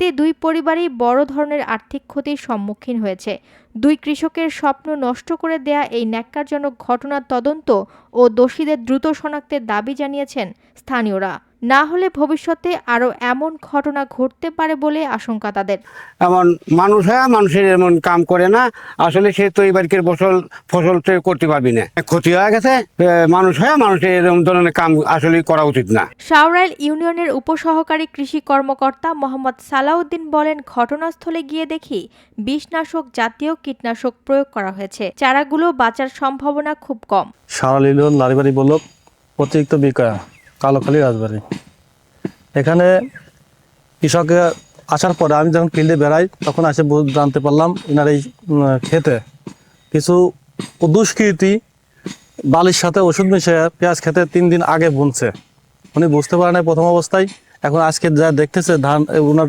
এতে দুই পরিবারই বড় ধরনের আর্থিক ক্ষতির সম্মুখীন হয়েছে। দুই কৃষকের স্বপ্ন নষ্ট করে দেয়া এই ন্যাক্কারজনক ঘটনার তদন্ত ও দোষীদের দ্রুত শনাক্তের দাবি জানিয়েছেন স্থানীয়রা। না হলে ভবিষ্যতে আরও এমন ঘটনা ঘটতে পারে বলে আশঙ্কা তাদের। এমন মানুষ হয় মানুষের এমন কাম করে না। আসলে সে তো এবারকের ফসল ফসল তো করতে পারবি না। ক্ষতি হয়ে গেছে মানুষ হয় মানুষের এরকম ধরনের কাম আসলে করা উচিত না। সাউরাইল ইউনিয়নের উপসহকারী কৃষি কর্মকর্তা মোহাম্মদ সালাউদ্দিন বলেন ঘটনাস্থলে গিয়ে দেখি বিষনাশক জাতীয় কীটনাশক প্রয়োগ করা হয়েছে। চারাগুলো বাঁচার সম্ভাবনা খুব কম। সারা লিলন লারিবাড়ি বলক অতিরিক্ত বিক্রয়। কালোখালি রাজবাড়ি। এখানে কৃষকের আসার পরে আমি যখন ফিল্ডে বেড়াই, তখন আসে জানতে পারলাম এনার এই খেতে কিছু দুষ্কৃতি বালির সাথে ওষুধ মিশিয়ে পেঁয়াজ খেতে তিন দিন আগে বুনছে। উনি বুঝতে পারে প্রথম অবস্থায়। এখন আজকে যা দেখতেছে ধান ওনার